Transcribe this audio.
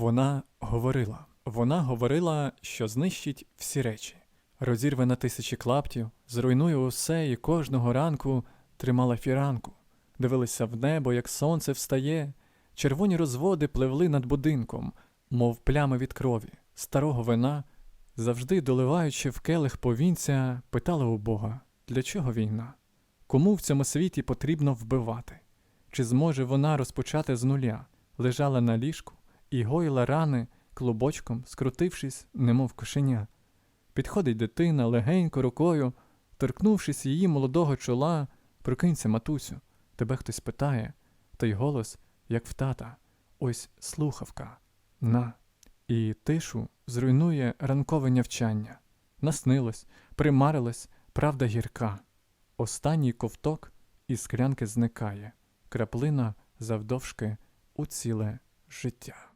Вона говорила. Вона говорила, що знищить всі речі, розірве на тисячі клаптів, зруйнує усе і кожного ранку тримала фіранку, дивилися в небо, як сонце встає, червоні розводи пливли над будинком, мов плями від крові, старого вина, завжди доливаючи в келих повінця, питала у Бога, для чого війна? Кому в цьому світі потрібно вбивати? Чи зможе вона розпочати з нуля? Лежала на ліжку і гоїла рани, клубочком, скрутившись, немов кошеня. Підходить дитина легенько рукою, торкнувшись її молодого чола, прокинься, матусю, тебе хтось питає, той голос, як в тата, ось слухавка, на. І тишу зруйнує ранкове нявчання. Наснилось, примарилось, правда гірка. Останній ковток із склянки зникає, краплина завдовжки у ціле життя.